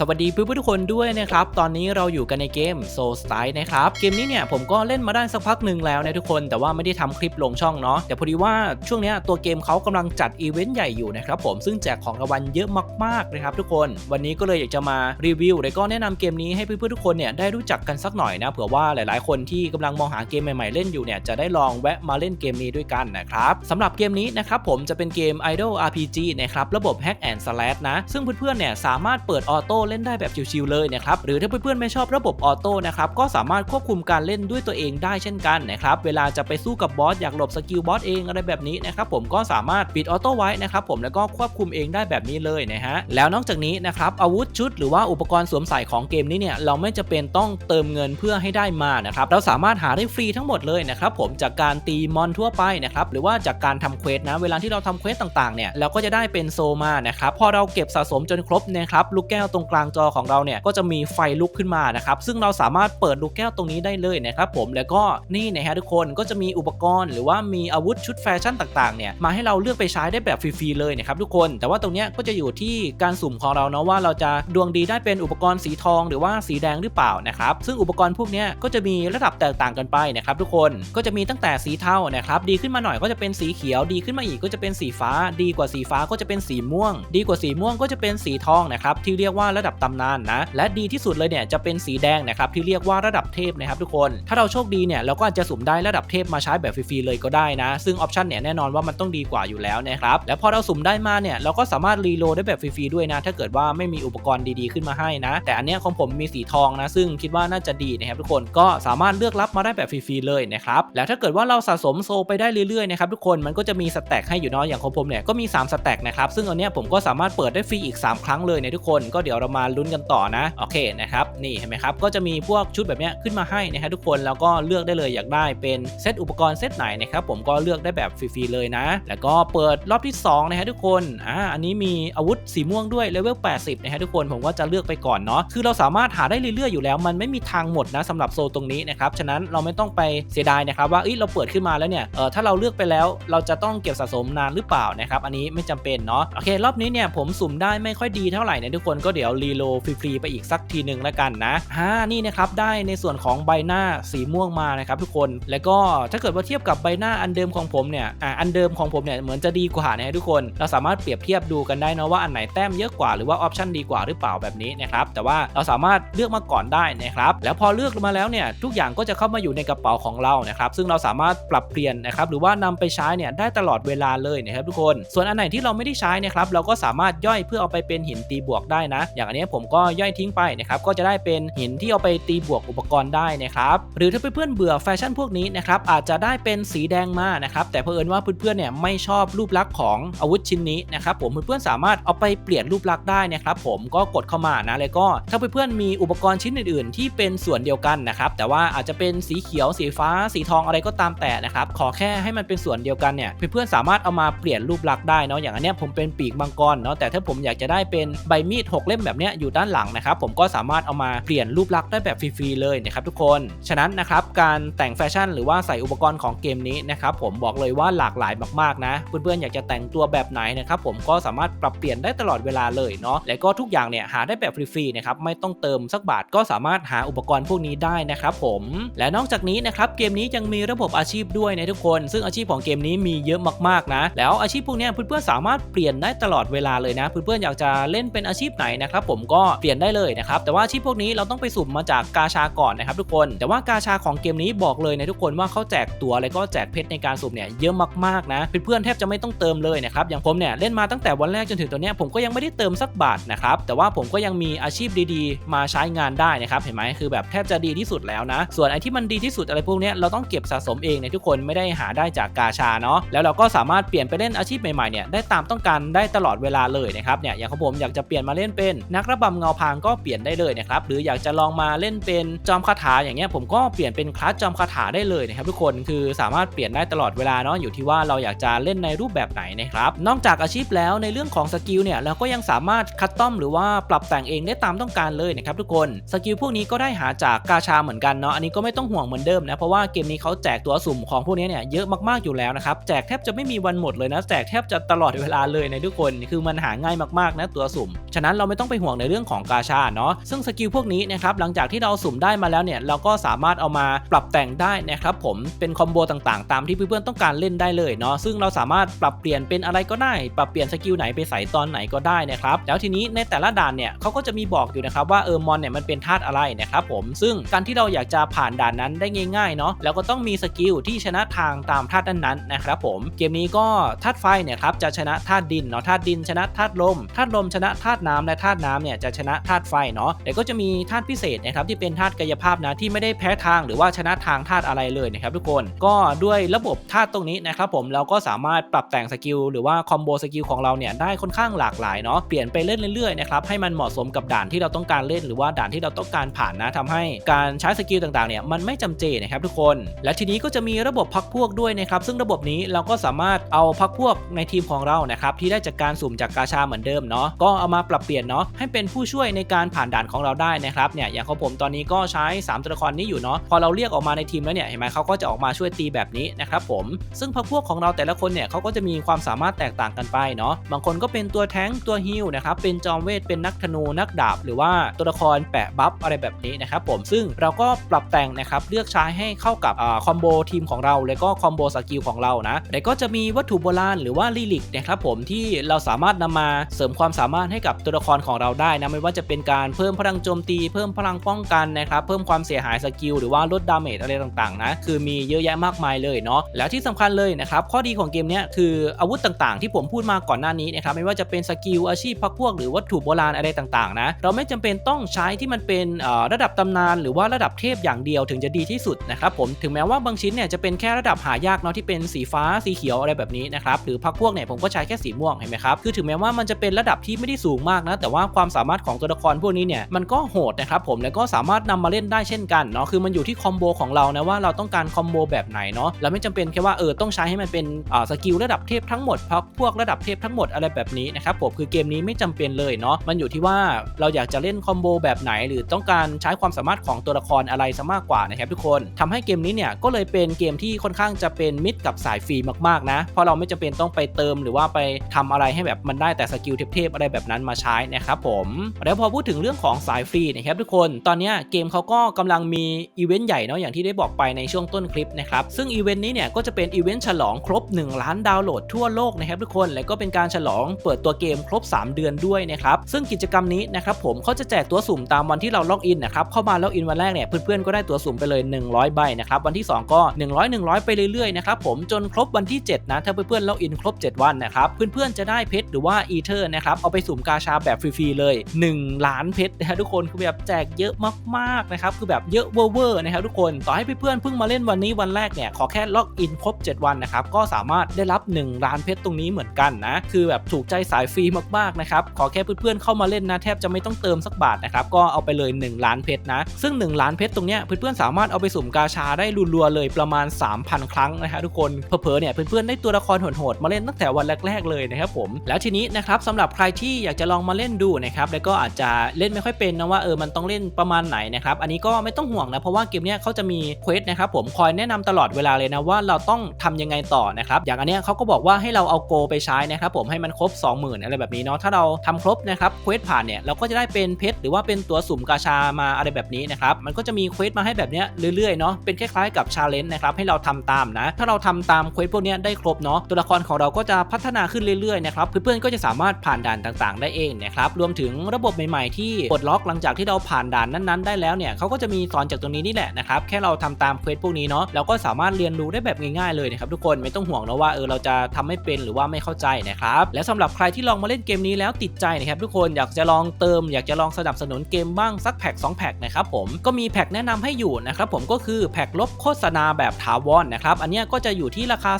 สวัสดีเพื่อนๆทุกคนด้วยนะครับ ตอนนี้เราอยู่กันในเกม Soul Style นะครับ เกมนี้เนี่ยผมก็เล่นมาได้สักพักหนึ่งแล้วนะทุกคน แต่ว่าไม่ได้ทำคลิปลงช่องเนาะ แต่พอดีว่าช่วงนี้ตัวเกมเขากำลังจัดอีเวนต์ใหญ่อยู่นะครับผม ซึ่งแจกของรางวัลเยอะมากๆนะครับทุกคน วันนี้ก็เลยอยากจะมารีวิวและก็แนะนำเกมนี้ให้เพื่อนๆทุกคนเนี่ยได้รู้จักกันสักหน่อยนะ เผื่อว่าหลายๆ คนที่กำลังมองหาเกมใหม่ๆเล่นอยู่เนี่ยจะได้ลองแวะมาเล่นเกมนี้ด้วยกันนะครับสำหรับเกมนี้นะครับผมจะเป็นเกม Idol RPG นะครับ ระบบ Hack and Slash นะ ซึ่งเพื่อนๆเนี่ยสามารถเปิดออโต้เล่นได้แบบชิวๆเลยนะครับหรือถ้าเพื่อนๆไม่ชอบระบบออโต้นะครับก็สามารถควบคุมการเล่นด้วยตัวเองได้เช่นกันนะครับเวลาจะไปสู้กับบอสอยากหลบสกิลบอสเองอะไรแบบนี้นะครับผมก็สามารถปิดออโต้ไว้นะครับผมแล้วก็ควบคุมเองได้แบบนี้เลยนะฮะแล้วนอกจากนี้นะครับอาวุธชุดหรือว่าอุปกรณ์สวมใส่ของเกมนี้เนี่ยเราไม่จะเป็นต้องเติมเงินเพื่อให้ได้มานะครับเราสามารถหาได้ฟรีทั้งหมดเลยนะครับผมจากการตีมอนทั่วไปนะครับหรือว่าจากการทำเควสนะเวลาที่เราทำเควสต่างๆเนี่ยเราก็จะได้เป็นโซมานะครับพอเราเก็บสะสมจนครบนะครับลูกแก้วตรงกลางางจอของเราเนี่ยก็จะมีไฟลุกขึ้นมานะครับซึ่งเราสามารถเปิดลูกแก้วตรงนี้ได้เลยนะครับผมแล้วก็นี่นะฮะทุกคนก็จะมีอุปกรณ์ หรือว่ามีอาวุธชุดแฟชั่นต่างๆเนี่ยมาให้เราเลือกไปใช้ได้แบบฟรีๆเลยนะครับทุกคนแต่ว่าตรงเนี้ยก็จะอยู่ที่การสุ่มของเราเนาะว่าเราจะดวงดีได้เป็นอุปกรณ์สีทอง หรือว่าสีแดงหรือเปล่านะครับซึ่งอุปกรณ์พวกเนี้ยก็จะมีระดับแตกต่างกันไปนะครับทุกคนก็จะมีตั้งแต่สีเทานะครับดีขึ้นมาหน่อยก็จะเป็นสีเขียว ดีขึ้นมาอีกก็จะเป็นสีฟ้า ดีกว่าสีฟ้าก็จะเป็นสีม่วง ดีกว่าสีม่วงก็จะเป็นสีทองนะครับที่เรียกว่าระดับตำนานนะ และดีที่สุดเลยเนี่ยจะเป็นสีแดงนะครับที่เรียกว่าระดับเทพนะครับทุกคน ถ้าเราโชคดีเนี่ยเราก็อาจจะสุ่มได้ระดับเทพมาใช้แบบฟรีๆเลยก็ได้นะ ซึ่งออปชันเนี่ยแน่นอนว่ามันต้องดีกว่าอยู่แล้วนะครับแล้วพอเราสุ่มได้มาเนี่ยเราก็สามารถรีโหลดได้แบบฟรีๆด้วยนะ ถ้าเกิดว่าไม่มีอุปกรณ์ดีๆขึ้นมาให้นะ แต่อันเนี้ยของผมมีสีทองนะซึ่งคิดว่าน่าจะดีนะครับทุกคนก็สามารถเลือกรับมาได้แบบฟรีๆเลยนะครับแล้วถ้าเกิดว่าเราสะสมโซไปได้เรื่อยๆนะครับทุกคนมันก็จะมีสแต็กให้อยู่เนาะอย่างของผมเนี่ยก็มี3สแต็กนะครับซึ่งอันเนี้ยผมก็สามารถเปิดได้ฟรีอีก 3 ครั้งเลยนะทุกคนก็เดี๋ยวเรามาลุ้นกันต่อนะโอเคนะครับนี่เห็นไหมครับก็จะมีพวกชุดแบบเนี้ยขึ้นมาให้นะครับทุกคนแล้วก็เลือกได้เลยอยากได้เป็นเซตอุปกรณ์เซตไหนนะครับผมก็เลือกได้แบบฟรีๆเลยนะ แล้วก็เปิดรอบที่2นะฮะทุกคนอ่าอันนี้มีอาวุธสีม่วงด้วยเลเวล80นะฮะทุกคนผมก็จะเลือกไปก่อนเนาะคือเราสามารถหาได้เรื่อยๆอยู่แล้ว มันไม่มีทางหมดนะสำหรับโซตรงนี้นะครับฉะนั้นเราไม่ต้องไปเสียดายนะครับว่าเอ้ยเราเปิดขึ้นมาแล้วเนี่ยเออถ้าเราเลือกไปแล้วเราจะต้องเก็บสะสมนานหรือเปล่านะครับอันนี้ไม่จำเป็นเนาะโอเครอบนี้เนี่ยผมสุ่มได้ไม่ค่อยดีเท่าไหร่นะทุกคนก็เดี๋ยวรีโลฟรีๆไปอีกสักทีหนึ่งแล้วกันนะฮ่านี่นะครับได้ในส่วนของใบหน้าสีม่วงมานะครับทุกคนแล้วก็ถ้าเกิดว่าเทียบกับใบหน้าอันเดิมของผมเนี่ยอ่าอันเดิมของผมเนี่ยเหมือนจะดีกว่านะทุกคน เราสามารถเปรียบเทียบดูกันได้นะว่าอันไหนแต้มเยอะกว่าหรือว่าออปชันดีกว่าหรือเปล่าแบบนี้นะครับแต่ว่าเราสามารถเลือกมาก่อนได้นะครับแล้วพอเลือกมาแล้วเนี่ยทุกอย่างก็จะเข้ามาอยู่ในกระเป๋าของเรานะครับซึ่งเราสามารถปรับเปลี่ยนนะครับหรือว่านำไปใช้เนี่ยได้ตลอดเวลาเลยนะครับทุกคน ส่วนอันไหนที่เราไม่ได้ใช้นะครับเราก็สามารถย่อยเพื่อเอาไปเป็นหินตีบวกได้นะ อย่างอันนี้ผมก็ย่อยทิ้งไปนะครับก็จะได้เป็นหินที่เอาไปตีบวกอุปกรณ์ได้นะครับหรือถ้าเพื่อนๆเบื่อแฟชั่นพวกนี้นะครับอาจจะได้เป็นสีแดงมานะครับแต่เพอิญว่าเพื่อนๆเนี่ยไม่ชอบรูปลักษณ์ของอาวุธชิ้นนี้นะครับผมเพื่อนๆสามารถเอาไปเปลี่ยนรูปลักษณ์ได้นะครับผมก็กดเข้ามานะแล้วก็ถ้าเพื่อนๆมีอุปกรณ์ชิ้นอื่น ๆ ที่เป็นส่วนเดียวกันนะครับแต่ว่าอาจจะเป็นสีเขียวสีฟ้า สีทองอะไรก็ตามแต่นะครับขอแค่ให้มันเป็นส่วนเดียวกันเนี่ยเพื่อนๆสามารถเอามาเปลี่ยนรูปลักษณ์ได้เนาะอย่างอันเนี้ยผมเป็นปีกมังกรเนาะแต่ถ้าผมอยากจะได้เป็นใบมีดหกเล่มแบบเนี้ยอยู่ด้านหลังนะครับผมก็สามารถเอามาเปลี่ยนรูปลักษณ์ได้แบบฟรีๆเลยนะครับทุกคน ฉะนั้นนะครับการแต่งแฟชั่นหรือว่าใส่อุปกรณ์ของเกมนี้นะครับผมบอกเลยว่าหลากหลายมากๆนะ เพื่อนๆอยากจะแต่งตัวแบบไหนนะครับผมก็สามารถปรับเปลี่ยนได้ตลอดเวลาเลยเนาะและก็ทุกอย่างเนี่ยหาได้แบบฟรีๆนะครับไม่ต้องเติมสักบาทก็สามารถหาอุปกรณ์พวกนี้ได้นะครับผมและนอกจากนี้นะครับเกมนี้ยังมีระบบอาชีพด้วยนะทุกคน ซึ่งอาชีพของเกมนี้มีเยอะมากๆนะ แล้วอาชีพพวกนี้เพื่อนๆสามารถเปลี่ยนได้ตลอดเวลาเลยนะ เพื่อนๆอยากจะเล่นเป็นอาชีพไหนนะครับผมก็เปลี่ยนได้เลยนะครับแต่ว่าอาชีพพวกนี้เราต้องไปสุ่มมาจากกาชาก่อนนะครับทุกคนแต่ว่ากาชาของเกมนี้บอกเลยนะทุกคนว่าเขาแจกตัวแล้วก็แจกเพชรในการสุ่มเนี่ยเยอะมากๆนะเพื่อนๆแทบจะไม่ต้องเติมเลยนะครับอย่างผมเนี่ยเล่นมาตั้งแต่วันแรกจนถึงตัวเนี้ผมก็ยังไม่ได้เติมสักบาทนะครับแต่ว่าผมก็ยังมีอาชีพดีๆ มาใช้งานได้นะครับเห็นไหมคือแบบแทบจะดีที่สุดแล้วนะ ส่วนไอ้ที่มันดีที่สุดอะไรพวกนี้เราต้องเก็บสะสมเองนะทุกคนไม่ได้หาได้จากกาชาเนาะแล้วเราก็สามารถเปลี่ยนไปเล่นอาชีพใหม่ๆเนี่ยได้ตามต้องการได้ตลอดเวลาเลยนะครับเนี่ยอย่างของผมอยากจะเปลี่ยนมาเล่นเป็นนักระบำเงาพางก็เปลี่ยนได้เลยนะครับหรืออยากจะลองมาเล่นเป็นจอมคาถาอย่างเงี้ยผมก็เปลี่ยนเป็นคลาสจอมคาถาได้เลยนะครับทุกคนคือสามารถเปลี่ยนได้ตลอดเวลาเนาะอยู่ที่ว่าเราอยากจะเล่นในรูปแบบไหนนะครับนอกจากอาชีพแล้วในเรื่องของสกิลเนี่ยเราก็ยังสามารถคัสตอมหรือว่าปรับแต่งเองได้ตามต้องการเลยนะครับทุกคนสกิลพวกนี้ก็ได้หาจากกาชาเหมือนกันเนาะอันนี้ก็ไม่ต้องห่วงเหมือนเดิมนะเพราะว่าเกมนี้เขาแจกตัวสุ่มของพวกนี้เนี่ยเยอะมากๆอยู่แล้วนะครับแจกแทบจะไม่มีวันหมดเลยนะแจกแทบจะตลอดเวลาเลยนะทุกคน คือมันหาง่ายมากๆนะตัวสุ่ม ฉะนั้นเราไม่ต้องไปหห่วงในเรื่องของกาชาเนาะซึ่งสกิลพวกนี้นะครับหลังจากที่เราสุ่มได้มาแล้วเนี่ยเราก็สามารถเอามาปรับแต่งได้นะครับผมเป็นคอมโบต่างๆ ตามที่เพื่อนๆต้องการเล่นได้เลยเนาะซึ่งเราสามารถปรับเปลี่ยนเป็นอะไรก็ได้ ปรับเปลี่ยนสกิลไหนไปใส่ตอนไหนก็ได้นะครับแล้วทีนี้ในแต่ละด่านเนี่ยเขาก็จะมีบอกอยู่นะครับว่าเออมอนเนี่ยมันเป็นธาตุอะไรนะครับผมซึ่งการที่เราอยากจะผ่านด่านนั้นได้ง่ายๆเนาะแล้วก็ต้องมีสกิลที่ชนะทางตามธาตุนั้นๆนะครับผมเกมนี้ก็ธาตุไฟเนี่ยครับจะชนะธาตุดินเนาะธาตุดินชนะธาตุลมธาตุลมชนะธาตุน้ำและธาตุน้ำเนี่ยจะชนะธาตุไฟเนาะแต่ก็จะมีธาตุพิเศษนะครับที่เป็นธาตุกายภาพนะที่ไม่ได้แพ้ทางหรือว่าชนะทางธาตุอะไรเลยนะครับทุกคนก็ด้วยระบบธาตุตรงนี้นะครับผมเราก็สามารถปรับแต่งสกิลหรือว่าคอมโบสกิลของเราเนี่ยได้ค่อนข้างหลากหลายเนาะเปลี่ยนไปเล่นเรื่อยๆนะครับให้มันเหมาะสมกับด่านที่เราต้องการเล่นหรือว่าด่านที่เราต้องการผ่านนะทำให้การใช้สกิลต่างๆเนี่ยมันไม่จำเจนะครับทุกคน และทีนี้ก็จะมีระบบพักพวกด้วยนะครับซึ่งระบบนี้เราก็สามารถเอาพักพวกในทีมของเรานะครับที่ได้จากการสุ่มจากกาชาเหมือนเดิมเนาะก็เอามาปรับเปลี่ยนเนาะให้เป็นผู้ช่วยในการผ่านด่านของเราได้นะครับเนี่ยอย่างของผมตอนนี้ก็ใช้ 3 ตัวละครนี้อยู่เนาะพอเราเรียกออกมาในทีมแล้วเนี่ยเห็นไหมเขาก็จะออกมาช่วยตีแบบนี้นะครับผมซึ่งพักพวกของเราแต่ละคนเนี่ยเขาก็จะมีความสามารถแตกต่างกันไปเนาะบางคนก็เป็นตัวแท้งตัวฮิลนะครับเป็นจอมเวทเป็นนักธนูนักดาบ หรือว่าตัวละครแปะบัฟอะไรแบบนี้นะครับผมซึ่งเราก็ปรับแต่งนะครับเลือกใช้ให้เข้ากับคอมโบทีมของเรา แล้วก็คอมโบสกิลของเรานะแต่ก็จะมีวัตถุโบราณหรือว่าลิลิกนะครับผมที่เราสามารถนำมาเสริมความสามารถให้กับตัวละครของเราได้นะไม่ว่าจะเป็นการเพิ่มพลังโจมตี เพิ่มพลังป้องกันนะครับเพิ่มความเสียหายสกิลหรือว่าลดดาเมจอะไรต่างๆนะคือมีเยอะแยะมากมายเลยเนาะแล้วที่สำคัญเลยนะครับข้อดีของเกมนี้คืออาวุธต่างๆ ที่ผมพูดมาก่อนหน้านี้นะครับไม่ว่าจะเป็นสกิลอาชีพพักพวก หรือวัตถุโบราณอะไรต่างๆนะเราไม่จำเป็นต้องใช้ที่มันเป็นระดับตำนาน หรือว่าระดับเทพอย่างเดียวถึงจะดีที่สุดนะครับผมถึงแม้ว่าบางชิ้นเนี่ยจะเป็นแค่ระดับหายากเนาะที่เป็นสีฟ้าสีเขียวอะไรแบบนี้นะครับหรือพักพวกเนี่ยผมก็ใช้แค่สีม่วงเห็นไหมครับคือถึงแม้ว่ามันจะเป็นระดับที่ไม่ได้สูงมากนะแต่ว่าความสามารถของตัวละครพวกนี้เนี่ยมันก็โหดนะครับผมแล้วก็สามารถนำมาเล่นได้เช่นกันเนาะคือมันอยู่ที่คอมโบของเรานะว่าเราต้องการคอมโบแบบไหนเนาะเราไม่จำเป็นแค่ว่าเออต้องใช้ให้มันเป็นอ่าสกิลระดับเทพทั้งหมดพักพวกระดับเทพทั้งหมดอะไรแบบนี้นะครับผมคือเกมนี้ไม่จำเป็นเลยเนาะมันอยู่ที่ว่าเราอยากจะเล่นคอมโบแบบไหน หรือต้องการใช้ความสามารถของตัวละครอะไรซะมากกว่านะครับทุกคนทำให้เกมนี้เนี่ยก็เลยเป็นเกมที่ค่อนข้างจะเป็นมิตรกับสายฟรีมากๆนะเพราะเราไม่จำเป็นต้องไปเติมหรือว่าไปทำอะไรให้แบบมันได้แต่สกิลเทพๆอะไรแบบนั้นมาใช้นะครับผม แล้วพอพูดถึงเรื่องของสายฟรีนะครับทุกคน ตอนนี้เกมเขาก็กำลังมีอีเวนต์ใหญ่เนาะอย่างที่ได้บอกไปในช่วงต้นคลิปนะครับ ซึ่งอีเวนต์นี้เนี่ยก็จะเป็นอีเวนต์ฉลองครบ 1 ล้านดาวน์โหลดทั่วโลกนะครับทุกคน แล้วก็เป็นการฉลองเปิดตัวเกมครบ 3 เดือนด้วยนะครับ ซึ่งกิจกรรมนี้นะครับผมเขาจะแจกตัวสุ่มตามวันที่เราล็อกอินนะครับเข้ามาล็อกอินวันแรกเนี่ยเพื่อนๆก็ได้ตัวสุ่มไปเลย 100 ใบนะครับวันที่ 2 ก็ 100 100 ไปเรื่อยๆนะครับผมจนครบวันที่ 7 นะถ้าเพื่อนๆล็อกอินครบ 7 วันนะครับเพื่อนๆจะได้เพชรหรือว่าอีเทอร์นะครับเอาไปสุ่มกาชาแบบฟรีๆเลย1ล้านเพชรนะฮะทุกคนคือแบบแจกเยอะมากๆนะครับคือแบบเยอะเวอร์ๆนะครับทุกคนต่อให้เพื่อนๆเพิ่งมาเล่นวันนี้วันแรกเนี่ยขอแค่ล็อกอินครบ 7 วันนะครับก็สามารถได้รับ 1 ล้านเพชรตรงนี้เหมือนกันนะคือแบบถูกใจสายฟรีมากๆนะครับขอแค่เพื่อนๆเข้ามาเล่นนะแทบจะไม่ต้องเติมสักบาทนะครับก็เอาไปเลย 1 ล้านเพชรนะ ซึ่ง 1 ล้านเพชรตรงเนี้ยเพื่อนๆสามารถเอาไปสุ่มกาชาได้รัวๆเลยประมาณ 3,000 ครั้งนะฮะทุกคนเผลอๆเนี่ยเพื่อนๆได้ตัวละครโหดๆมาเล่นตั้งแต่วันแรกๆเลยนะครับผมแล้วทีนี้นะครับสำหรับใครที่อยากจะลองมาเล่นดูนะครับแล้วก็อาจจะเล่นไม่ค่อยเป็นนะว่าเออมันต้องเล่นประมาณไหนนะครับอันนี้ก็ไม่ต้องห่วงนะเพราะว่าเกมเนี้ยเขาจะมีเควสนะครับผมคอยแนะนำตลอดเวลาเลยนะว่าเราต้องทำยังไงต่อนะครับอย่างอันเนี้ยเขาก็บอกว่าให้เราเอาโกไปใช้นะครับผมให้มันครบ 20,000 อะไรแบบนี้เนาะถ้าเราทำครบนะครับเควสผ่านเนี่ยเราก็จะได้เป็นเพชรหรือว่าเป็นตัวสุ่มกาชามาอะไรแบบนี้นะครับมันก็จะมีเควสมาให้แบบเนี้ยเรื่อยๆเนาะเป็นคล้ายๆกับชาเลนจ์นะครับให้เราทำตามนะถ้าเราทำตามเควสพวกเนี้ยได้ครบเนาะตัวละครของเราก็จะพัฒนาขึ้นเรื่อยๆนะครับเพื่อนๆก็จะสามารถผ่านด่านต่างๆ ได้เองนะครับรวมถึงระบบใหม่ๆที่ปลดล็อกหลังจากที่เราผ่านด่านนั้นๆได้แล้วเนี่ยเขาก็จะมีสอนจากตรงนี้นี่แหละนะครับแค่เราทำตามเควสพวกนี้เนาะเราก็สามารถเรียนรู้ได้แบบง่ายๆเลยนะครับทุกคนไม่ต้องห่วงนะว่าเออเราจะทำไม่เป็นหรือว่าไม่เข้าใจนะครับและสำหรับใครที่ลองมาเล่นเกมนี้แล้วติดใจนะครับทุกคนอยากจะลองเติม อยากจะลองสนับสนุนเกมบ้างสักแพ็ก2แพ็กนะครับผมก็มีแพ็กแนะนำให้อยู่นะครับผมก็คือแพ็กลบโฆษณาแบบถาวรนะครับอันนี้ก็จะอยู่ที่ราคา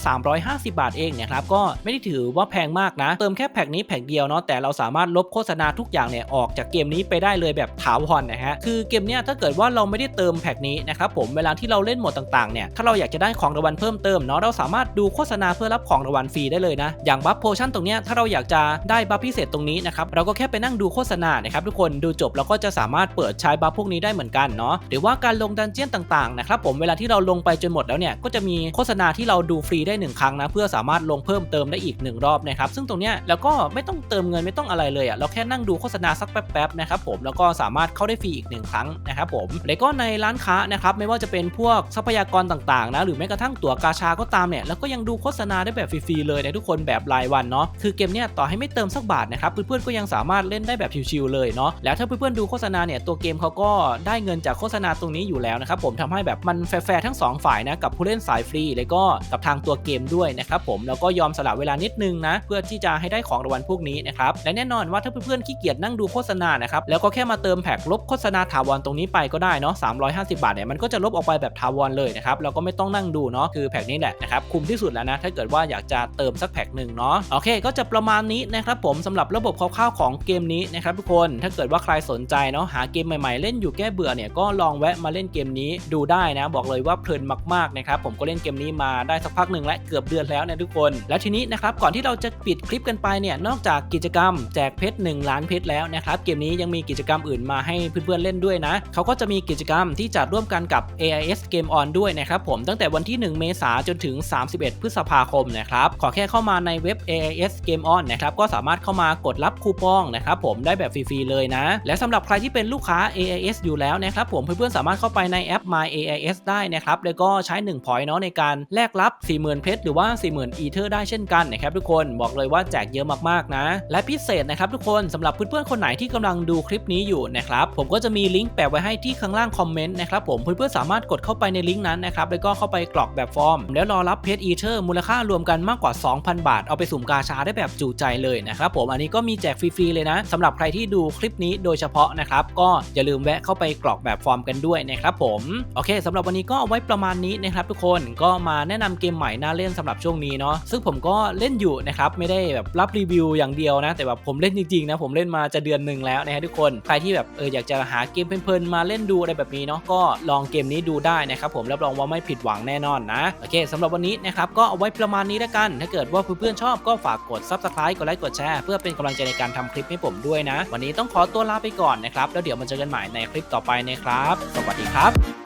350 บาทเองนะครับก็ไม่ได้ถือว่าแพงมากนะ เติมแค่แพ็กนี้แพ็กเดียวเนาะแต่เราสามารถลบโฆษณาทุกอย่างเนี่ยออกจากเกมนี้ไปได้เลยแบบถาวรนะฮะคือเกมเนี้ยถ้าเกิดว่าเราไม่ได้เติมแพ็กนี้นะครับผมเวลาที่เราเล่นโหมดต่างๆเนี่ยถ้าเราอยากจะได้ของรางวัลเพิ่มเติมเนาะเราสามารถดูโฆษณาเพื่อรับของรางวัลฟรีได้เลยนะอย่างบัฟโพชั่นตรงเนี้ยถ้าเราอยากจะได้บัฟพิเศษตรงนี้นะครับเราก็แค่ไปนั่งดูโฆษณานะครับทุกคนดูจบเราก็จะสามารถเปิดใช้บัฟพวกนี้ได้เหมือนกันเนาะหรือว่าการลงดันเจี้ยนต่างๆนะครับผมเวลาที่เราลงไปจนหมดแล้วเนี่ยก็จะมีโฆษณาที่เราดูฟรีได้ 1 ครั้งนะเพื่อสามารถลงเพิ่มเติมได้อีก 1 รอบนะครับซึ่งตรงเนี้ยแล้วก็ไม่ต้องเติมเงินไม่ต้องอะไรเลยอะ่ะเราแค่นั่งดูโฆษณาสักแป๊บๆนะครับผมแล้วก็สามารถเข้าได้ฟรีอีกหนึ่งครั้งนะครับผมแล้วก็ในร้านค้านะครับไม่ว่าจะเป็นพวกทรัพยากรต่างๆนะหรือแม้กระทั่งตั๋วกาชาก็ตามเนี่ยแล้วก็ยังดูโฆษณาได้แบบฟรีๆเลยนะทุกคนแบบรายวันเนาะคือเกมเนี้ยต่อให้ไม่เติมสักบาทนะครับเพื่อนๆก็ยังสามารถเล่นได้แบบชิวๆเลยเนาะแล้วถ้าเพื่อนๆดูโฆษณาเนี่ยตัวเกมเขาก็ได้เงินจากโฆษณาตรงนี้อยู่แล้วนะครับผมทำให้แบบมันแฟร์ๆทั้งสองฝ่ายนะกับผู้เล่นสายฟรีแล้วก็กับทางตัวเกมด้วยนะครับผมแล้วก็ยอมสละเวลานิดนึงนะเพื่อที่จะให้ได้ของรางวัลพวกนี้นะครับและแน่นอนว่าถ้าเพื่อนๆขี้เกยจนั่งดูโฆษณานะครับแล้วก็แค่มาเติมแพ็คลบโฆษณาถาวรตรงนี้ไปก็ได้เนาะ350 บาทเนี่ยมันก็จะลบออกไปแบบถาวรเลยนะครับเราก็ไม่ต้องนั่งดูเนาะคือแพ็คนี้แหละนะครับคุ้มที่สุดแล้วนะถ้าเกิดว่าอยากจะเติมสักแพ็คหนึ่งเนาะโอเค ก็จะประมาณนี้นะครับผมสำหรับระบบคร่าวๆของเกมนี้นะครับทุกคนถ้าเกิดว่าใครสนใจเนาะหาเกมใหม่ๆ เล่นอยู่แก้เบื่อเนี่ยก็ลองแวะมาเล่นเกมนี้ดูได้นะบอกเลยว่าเพลินมากๆนะครับผมก็เล่นเกมนี้มาได้สักพักหนึ่งและเกือบเดือนแล้วนะทุกคน แล้วทีนี้นะครับก่อนที่เราจะปิดคลิปกันไปเนี่ยนอกจากกิจกรรมแจกเพชร1ล้านเพชรแล้วนะครับเกมนี้ยังมีกิจกรรมอื่นมาให้เพื่อนๆเล่นด้วยนะเขาก็จะมีกิจกรรมที่จัดร่วมกันกับ AIS Game On ด้วยนะครับผมตั้งแต่วันที่ 1 เมษาจนถึง 31 พฤษภาคมนะครับขอแค่เข้ามาในเว็บ AIS Game On นะครับก็สามารถเข้ามากดรับคูปองนะครับผมได้แบบฟรีๆเลยนะ และสำหรับใครที่เป็นลูกค้า AIS อยู่แล้วนะครับผมเพื่อนๆสามารถเข้าไปในแอป My AIS ได้นะครับแล้วก็ใช้1 point เนาะในการแลกรับ 40,000 เพชรหรือว่า 40,000 อีเทอร์ได้เช่นกันนะครับทุกคนบอกเลยว่าแจกเยอะมากๆนะ และพิเศษนะครับทุกคนสำหรับเพื่อนๆคนไหนที่กำลังดูคลิปนี้อยู่นะครับผมก็จะมีลิงก์แปะไว้ให้ที่ข้างล่างคอมเมนต์นะครับผมเพื่อนๆสามารถกดเข้าไปในลิงก์นั้นนะครับแล้วก็เข้าไปกรอกแบบฟอร์ม แล้วรอรับเพชรอีเทอร์มูลค่ารวมกันมากกว่า 2,000 บาท เอาไปสุ่มกาชาได้แบบจุใจเลยนะครับผมอันนี้ก็มีแจกฟรีๆเลยนะสำหรับใครที่ดูคลิปนี้โดยเฉพาะนะครับก็อย่าลืมแวะเข้าไปกรอกแบบฟอร์มกันด้วยนะครับผมโอเคสำหรับวันนี้ก็เอาไว้ประมาณนี้นะครับทุกคนก็มาแนะนำเกมใหม่น่าเล่นสำหรับช่วงนี้เนาะซึ่งผมก็เล่นอยู่นะครับไม่ได้แบบรับรีวิวอย่างเดียวนะแต่แบบผมเล่นจริงๆนะผมเล่นมาจะเดือนหนึ่งแล้วนะฮะทุกคนใครที่แบบเอออยากจะหาเกมเพลินๆมาเล่นดูอะไรแบบนี้เนาะก็ลองเกมนี้ดูได้นะครับผมรับรองว่าไม่ผิดหวังแน่นอนนะโอเคสำหรับวันนี้นะครับก็เอาไว้ประมาณนี้แล้วกัน ถ้าเกิดว่าเพื่อนๆชอบก็ฝากกด subscribe กดไลค์กดแชร์เพื่อเป็นกำลังใจในการทำคลิปให้ผมด้วยนะ วันนี้ต้องขอตัวลาไปก่อนนะครับแล้วเดี๋ยวมาเจอกันใหม่ในคลิปต่อไปนะครับ สวัสดีครับ